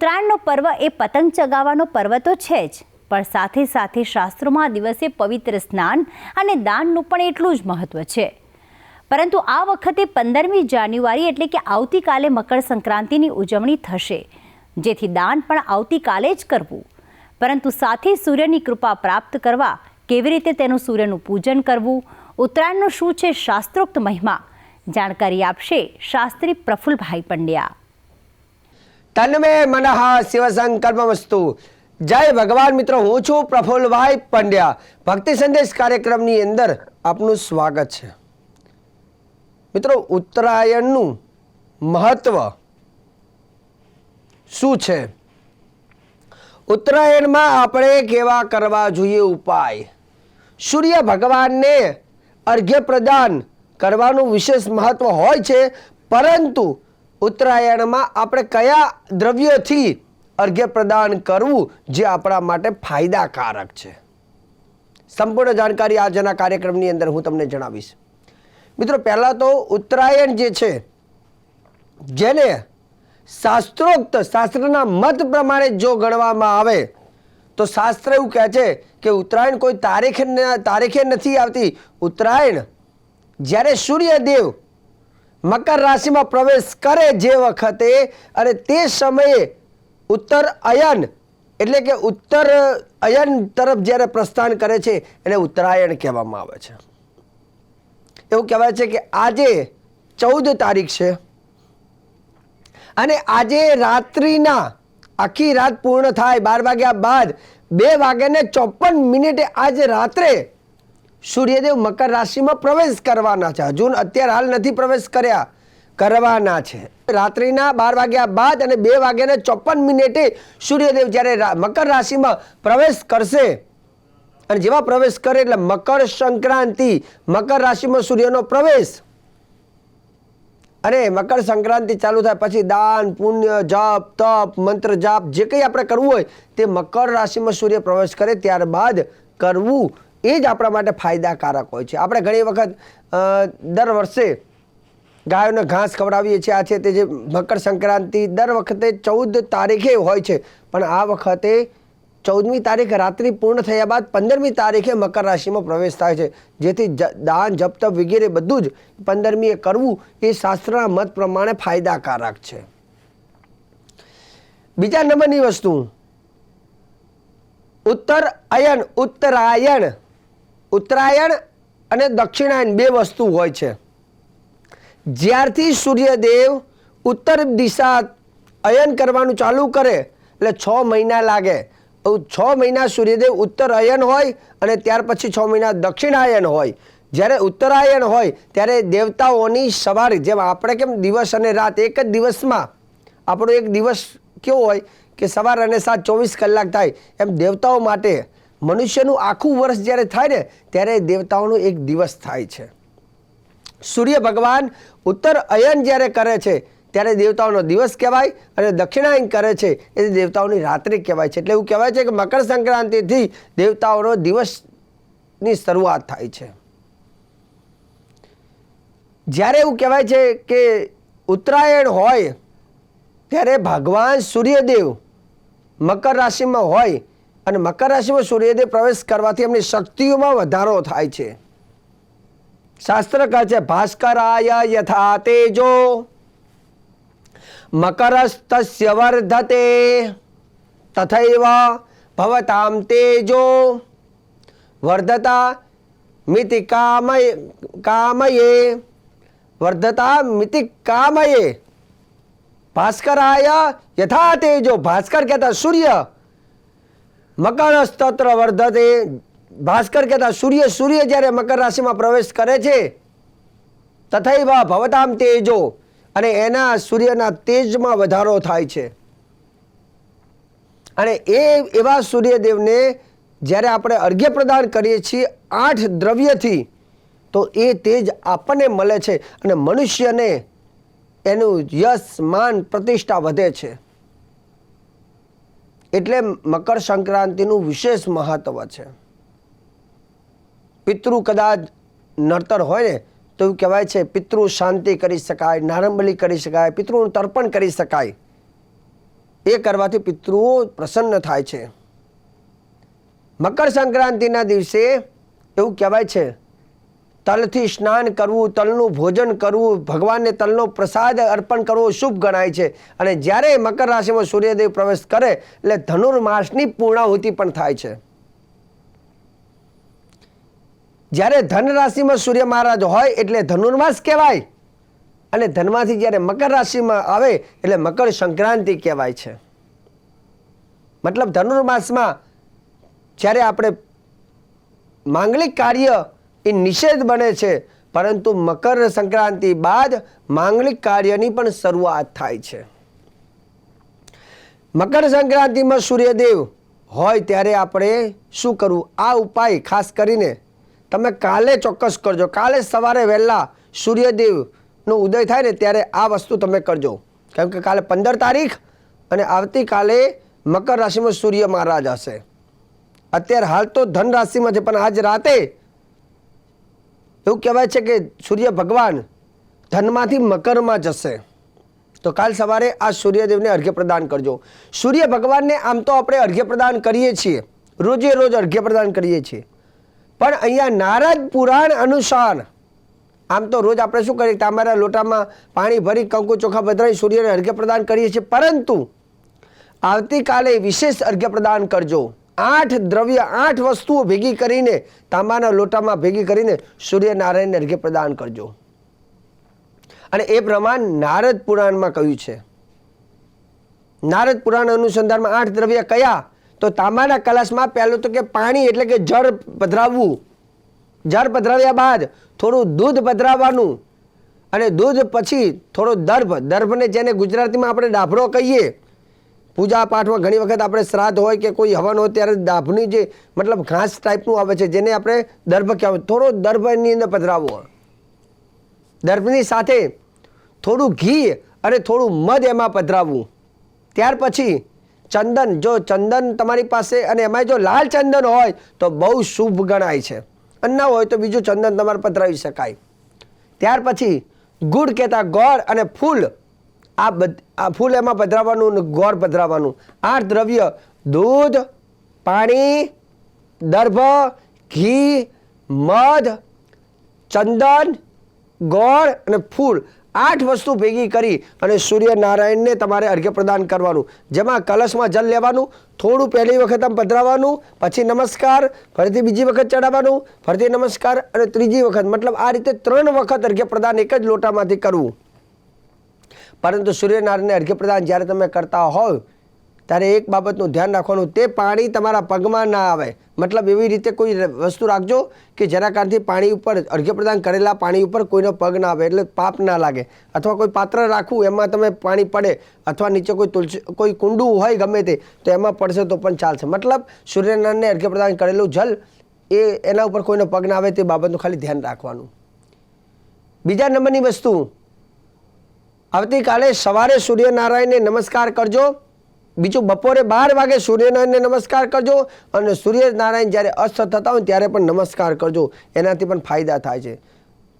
ઉત્તરાયણનો પર્વ એ પતંગ ચગાવવાનો પર્વ તો છે જ. પણ સાથે સાથે શાસ્ત્રોમાં દિવસે પવિત્ર સ્નાન અને દાનનું પણ એટલું જ મહત્ત્વ છે. પરંતુ આ વખતે પંદરમી જાન્યુઆરી એટલે કે આવતીકાલે મકર સંક્રાંતિની ઉજવણી થશે. જેથી દાન પણ આવતીકાલે જ કરવું. પરંતુ સાથે સૂર્યની કૃપા પ્રાપ્ત કરવા કેવી રીતે તેનું સૂર્યનું પૂજન કરવું? ઉત્તરાયણનું શું છે શાસ્ત્રોક્ત મહિમા? જાણકારી આપશે શાસ્ત્રી પ્રફુલભાઈ પંડ્યા. તન્મે મનઃ શિવસંકલ્પમસ્તુ જય ભગવાન મિત્રો, હું છું પ્રફુલ્લભાઈ પંડ્યા. ભક્તિ સંદેશ કાર્યક્રમની અંદર આપનું સ્વાગત છે. મિત્રો, ઉત્તરાયણનું મહત્વ શું છે? ઉત્તરાયણમાં આપણે કેવા કરવા જોઈએ ઉપાય? સૂર્ય ભગવાનને અર્ઘ્ય પ્રદાન કરવાનું વિશેષ મહત્વ હોય છે, પરંતુ ઉત્તરાયણમાં આપણે કયા દ્રવ્યોથી અર્ઘ્ય પ્રદાન કરવું જે આપણા માટે ફાયદાકારક છે? સંપૂર્ણ જાણકારી આજના કાર્યક્રમની અંદર હું તમને જણાવીશ. મિત્રો, પહેલાં તો ઉત્તરાયણ જે છે, જેને શાસ્ત્રોક્ત શાસ્ત્રના મત પ્રમાણે જો ગણવામાં આવે, તો શાસ્ત્ર એવું કહે છે કે ઉત્તરાયણ કોઈ તારીખે તારીખે નથી આવતી. ઉત્તરાયણ જ્યારે સૂર્યદેવ મકર રાશિમાં પ્રવેશ કરે જે વખતે, અને તે સમયે ઉત્તર અયન, એટલે કે ઉત્તર અયન તરફ જ્યારે પ્રસ્થાન કરે છે, એને ઉત્તરાયણ કહેવામાં આવે છે. એવું કહેવાય છે કે આજે ચૌદ તારીખ છે, અને આજે રાત્રિના આખી રાત પૂર્ણ થાય, બાર વાગ્યા બાદ બે વાગ્યાને ચોપન મિનિટે આજે રાત્રે સૂર્યદેવ મકર રાશિમાં પ્રવેશ કરવાના છે. હજુ અત્યારે હાલ નથી પ્રવેશ કર્યા. કરવાના છે. રાત્રિના બાર વાગ્યા બાદ અને બે વાગ્યાને ચોપન મિનિટે સૂર્યદેવ જ્યારે મકર રાશિમાં પ્રવેશ કરશે. અને જેવા પ્રવેશ કરે એટલે મકર સંક્રાંતિ, મકર રાશિમાં સૂર્યનો પ્રવેશ. અને મકર સંક્રાંતિ ચાલુ થાય પછી દાન, પુણ્ય, જપ, તપ, મંત્ર જાપ, જે કંઈ આપણે કરવું હોય તે મકર રાશિમાં સૂર્ય પ્રવેશ કરે ત્યારબાદ કરવું એ જ આપણા માટે ફાયદાકારક હોય છે. આપણે ઘણી વખત દર વર્ષે ગાયોને ઘાસ ખવડાવીએ છીએ. આ છે તે જે મકર સંક્રાંતિ દર વખતે ચૌદ તારીખે હોય છે. પણ આ વખતે ચૌદમી તારીખ રાત્રિ પૂર્ણ થયા બાદ પંદરમી તારીખે મકર રાશિમાં પ્રવેશ થાય છે. જેથી દાન, જપ, તપ વગેરે બધું જ પંદરમીએ કરવું એ શાસ્ત્રના મત પ્રમાણે ફાયદાકારક છે. બીજા નંબરની વસ્તુ. ઉત્તર અયન, ઉત્તરાયણ. ઉત્તરાયણ અને દક્ષિણાયન બે વસ્તુ હોય છે. જ્યારથી સૂર્યદેવ ઉત્તર દિશા અયન કરવાનું ચાલુ કરે, એટલે છ મહિના લાગે. છ મહિના સૂર્યદેવ ઉત્તર અયન હોય અને ત્યાર પછી છ મહિના દક્ષિણાયન હોય. જ્યારે ઉત્તરાયણ હોય, ત્યારે દેવતાઓની સવાર, જેમ આપણે કેમ દિવસ અને રાત એક જ દિવસમાં, આપણો એક દિવસ કેવો હોય કે સવાર અને સાત ચોવીસ કલાક થાય, એમ દેવતાઓ માટે મનુષ્યનું આખું વર્ષ જ્યારે થાય ને, ત્યારે દેવતાઓનો એક દિવસ થાય છે. સૂર્ય ભગવાન ઉત્તર અયન જ્યારે કરે છે, ત્યારે દેવતાઓનો દિવસ કહેવાય અને દક્ષિણાયન કરે છે, એ દેવતાઓની રાત્રિ કહેવાય છે. એટલે એવું કહેવાય છે કે મકર સંક્રાંતિથી દેવતાઓનો દિવસની શરૂઆત થાય છે. જ્યારે એવું કહેવાય છે કે ઉત્તરાયણ હોય, ત્યારે ભગવાન સૂર્યદેવ મકર રાશિમાં હોય અને મકર રાશિમાં સૂર્યદેવ પ્રવેશ કરવાથી એમની શક્તિઓમાં વધારો થાય છે. શાસ્ત્ર કહે છે, ભાસ્કરાય યથા તેજો, મકરસ્તસ્ય વર્ધતે, તથૈવ ભવતામ તેજો, વર્ધતા મિતિ કામય, કામયે, વર્ધતા મિતિ કામયે. ભાસ્કરાય યથા તેજો, ભાસ્કર કહેતા સૂર્ય મકર સ્તોત્ર વર્ધતે. ભાસ્કર કહેતા, સૂર્ય સૂર્ય જ્યારે મકર રાશિમાં પ્રવેશ કરે છે, તથૈવા ભવતામ તેજો. અને એના સૂર્યના તેજમાં વધારો થાય છે. અને એ એવા સૂર્યદેવને જ્યારે આપણે અર્ઘ્ય પ્રદાન કરીએ છીએ આઠ દ્રવ્યથી, તો એ તેજ આપણને મળે છે અને મનુષ્યને એનું યશ, માન, પ્રતિષ્ઠા વધે છે. એટલે મકર સંક્રાંતિનું વિશેષ મહત્વ છે. પિતૃ કદાચ નડતર હોય ને, તો એવું કહેવાય છે, પિતૃ શાંતિ કરી શકાય નારંબલી કરી શકાય, પિતૃનું તર્પણ કરી શકાય. એ કરવાથી પિતૃઓ પ્રસન્ન થાય છે. મકર સંક્રાંતિના દિવસે એવું કહેવાય છે તલથી સ્નાન કરવું, તલનું ભોજન કરવું, ભગવાનને તલનો પ્રસાદ અર્પણ કરવો શુભ ગણાય છે. અને જ્યારે મકર રાશિમાં સૂર્યદેવ પ્રવેશ કરે, એટલે ધનુર્માસની પૂર્ણાહુતિ પણ થાય છે. જ્યારે ધન રાશિમાં સૂર્ય મહારાજ હોય, એટલે ધનુર્માસ કહેવાય. અને ધનમાંથી જ્યારે મકર રાશિમાં આવે, એટલે મકર સંક્રાંતિ કહેવાય છે. મતલબ ધનુર્માસમાં જ્યારે આપણે માંગલિક કાર્ય એ નિષેધ બને છે. પરંતુ મકર સંક્રાંતિ બાદ માંગલિક કાર્યની પણ શરૂઆત થાય છે. મકર સંક્રાંતિમાં સૂર્યદેવ હોય ત્યારે આપણે શું કરવું? આ ઉપાય ખાસ કરીને તમે કાલે ચોક્કસ કરજો. કાલે સવારે વહેલા સૂર્યદેવનો ઉદય થાય ને ત્યારે આ વસ્તુ તમે કરજો. કેમ કે કાલે પંદર તારીખ અને આવતીકાલે મકર રાશિમાં સૂર્ય મહારાજ હશે. અત્યારે હાલ તો ધન રાશિમાં છે, પણ આજ રાતે એવું કહેવાય છે કે સૂર્ય ભગવાન ધનમાંથી મકરમાં જશે. તો કાલ સવારે આ સૂર્યદેવને અર્ઘ્ય પ્રદાન કરજો. સૂર્ય ભગવાનને આમ તો આપણે અર્ઘ્ય પ્રદાન કરીએ છીએ. રોજે રોજ અર્ઘ્ય પ્રદાન કરીએ છીએ. પણ અહીંયા નારદ પુરાણ અનુસાર આમ તો રોજ આપણે શું કરીએ તમારા લોટામાં પાણી ભરી કંકુ ચોખા બદરાઈ સૂર્યને અર્ઘ્ય પ્રદાન કરીએ છીએ. પરંતુ આવતીકાલે વિશેષ અર્ઘ્ય પ્રદાન કરજો. આઠ દ્રવ્ય, આઠ વસ્તુઓ ભેગી કરીને, તાંબાના લોટામાં ભેગી કરીને સૂર્યનારાયણને અર્ઘ્ય પ્રદાન કરજો. અને એ પ્રમાણ નારદ પુરાણમાં કહ્યું છે. નારદ પુરાણ અનુસંધાનમાં આઠ દ્રવ્ય કયા? તો તાંબાના કલશમાં પહેલું તો કે પાણી, એટલે કે જળ પધરાવવું. જળ પધરાવ્યા બાદ થોડું દૂધ પધરાવવાનું. અને દૂધ પછી થોડો દર્ભ. દર્ભને જેને ગુજરાતીમાં આપણે ડાભડો કહીએ પૂજા પાઠમાં ઘણી વખત આપણે શ્રાદ્ધ હોય કે કોઈ હવન હોય ત્યારે દાભની જે મતલબ ઘાસ ટાઈપનું આવે છે, જેને આપણે દર્ભ કહેવાય. થોડો દર્ભ એની અંદર પધરાવવો દર્ભની સાથે થોડું ઘી અને થોડું મધ એમાં પધરાવવું. ત્યાર પછી ચંદન, જો ચંદન તમારી પાસે અને એમાં જો લાલ ચંદન હોય તો બહુ શુભ ગણાય છે. અને ના હોય તો બીજું ચંદન તમારે પધરાવી શકાય. ત્યાર પછી ગુડ કહેતા ગોળ અને ફૂલ. આ બધ આ ફૂલ એમાં પધરાવવાનું ગોળ પધરાવવાનું આઠ દ્રવ્ય દૂધ, પાણી, દર્ભ, ઘી, મધ, ચંદન, ગોળ અને ફૂલ આઠ વસ્તુ ભેગી કરી અને સૂર્યનારાયણને તમારે અર્ઘ્ય પ્રદાન કરવાનું. જેમાં કલશમાં જલ લેવાનું, થોડું પહેલી વખત આમ પધરાવવાનું પછી નમસ્કાર, ફરીથી બીજી વખત ચડાવવાનું, ફરીથી નમસ્કાર અને ત્રીજી વખત. મતલબ આ રીતે ત્રણ વખત અર્ઘ્ય પ્રદાન એક જ લોટામાંથી કરવું. પરંતુ સૂર્યનારાયણને અર્ઘ્યપ્રદાન જ્યારે તમે કરતા હોવ, ત્યારે એક બાબતનું ધ્યાન રાખવાનું, તે પાણી તમારા પગમાં ના આવે. મતલબ એવી રીતે કોઈ વસ્તુ રાખજો કે જેના કારણથી પાણી ઉપર અર્ઘ્યપ્રદાન કરેલા પાણી ઉપર કોઈનો પગ ના આવે, એટલે પાપ ના લાગે. અથવા કોઈ પાત્ર રાખવું, એમાં તમે પાણી પડે, અથવા નીચે કોઈ તુલસી, કોઈ કુંડું હોય ગમે તે, તો એમાં પડશે તો પણ ચાલશે. મતલબ સૂર્યનારાયણને અર્ઘ્યપ્રદાન કરેલું જલ, એ એના ઉપર કોઈનો પગ ના આવે, તે બાબતનું ખાલી ધ્યાન રાખવાનું. બીજા નંબરની વસ્તુ આવતીકાલે સવારે સૂર્યનારાયણને નમસ્કાર કરજો. બીજું બપોરે બાર વાગે સૂર્યનારાયણને નમસ્કાર કરજો અને સૂર્યનારાયણ જ્યારે અસ્ત થતા હોય ત્યારે પણ નમસ્કાર કરજો. એનાથી પણ ફાયદા થાય છે.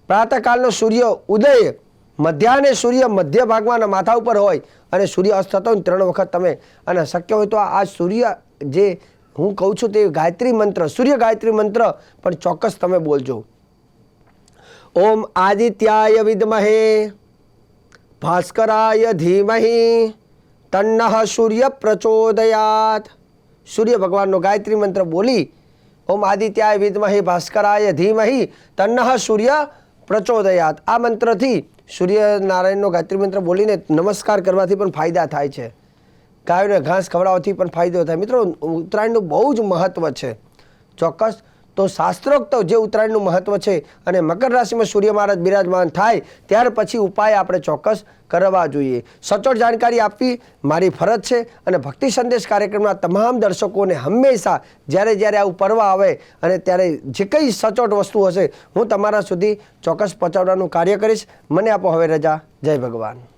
પ્રાતઃકાલનો સૂર્ય ઉદય, મધ્યાહને સૂર્ય મધ્ય ભાગમાં માથા ઉપર હોય અને સૂર્ય અસ્ત થતો હોય ત્રણ વખત તમે, અને શક્ય હોય તો આ સૂર્ય જે હું કહું છું તે ગાયત્રી મંત્ર, સૂર્ય ગાયત્રી મંત્ર પણ ચોક્કસ તમે બોલજો. ઓમ આદિત્યાય વિદ્મહે. ભાસ્કરાય ધીમહી તન્નઃ સૂર્ય પ્રચોદયાત સૂર્ય ભગવાનનો ગાયત્રી મંત્ર બોલી ઓમ આદિત્યાય વિદ્મહે ભાસ્કરાય ધીમહી તન્નઃ સૂર્ય પ્રચોદયાત આ મંત્રથી સૂર્યનારાયણનો ગાયત્રી મંત્ર બોલીને નમસ્કાર કરવાથી પણ ફાયદા થાય છે. ગાયોને ઘાસ ખવડાવવાથી પણ ફાયદો થાય. મિત્રો, ઉત્તરાયણનું બહુ જ મહત્ત્વ છે. ચોક્કસ તો શાસ્ત્રોક્ત જે ઉત્તરાયણનું મહત્ત્વ છે અને મકર રાશિમાં સૂર્ય મહારાજ બિરાજમાન થાય, ત્યાર પછી ઉપાય આપણે ચોક્કસ કરવા જોઈએ. સચોટ જાણકારી આપવી મારી ફરજ છે અને ભક્તિ સંદેશ કાર્યક્રમના તમામ દર્શકોને હંમેશા જ્યારે જ્યારે આવું પર્વ આવે અને ત્યારે જે કંઈ સચોટ વસ્તુ હશે, હું તમારા સુધી ચોક્કસ પહોંચાડવાનું કાર્ય કરીશ. મને આપો હવે રજા. જય ભગવાન.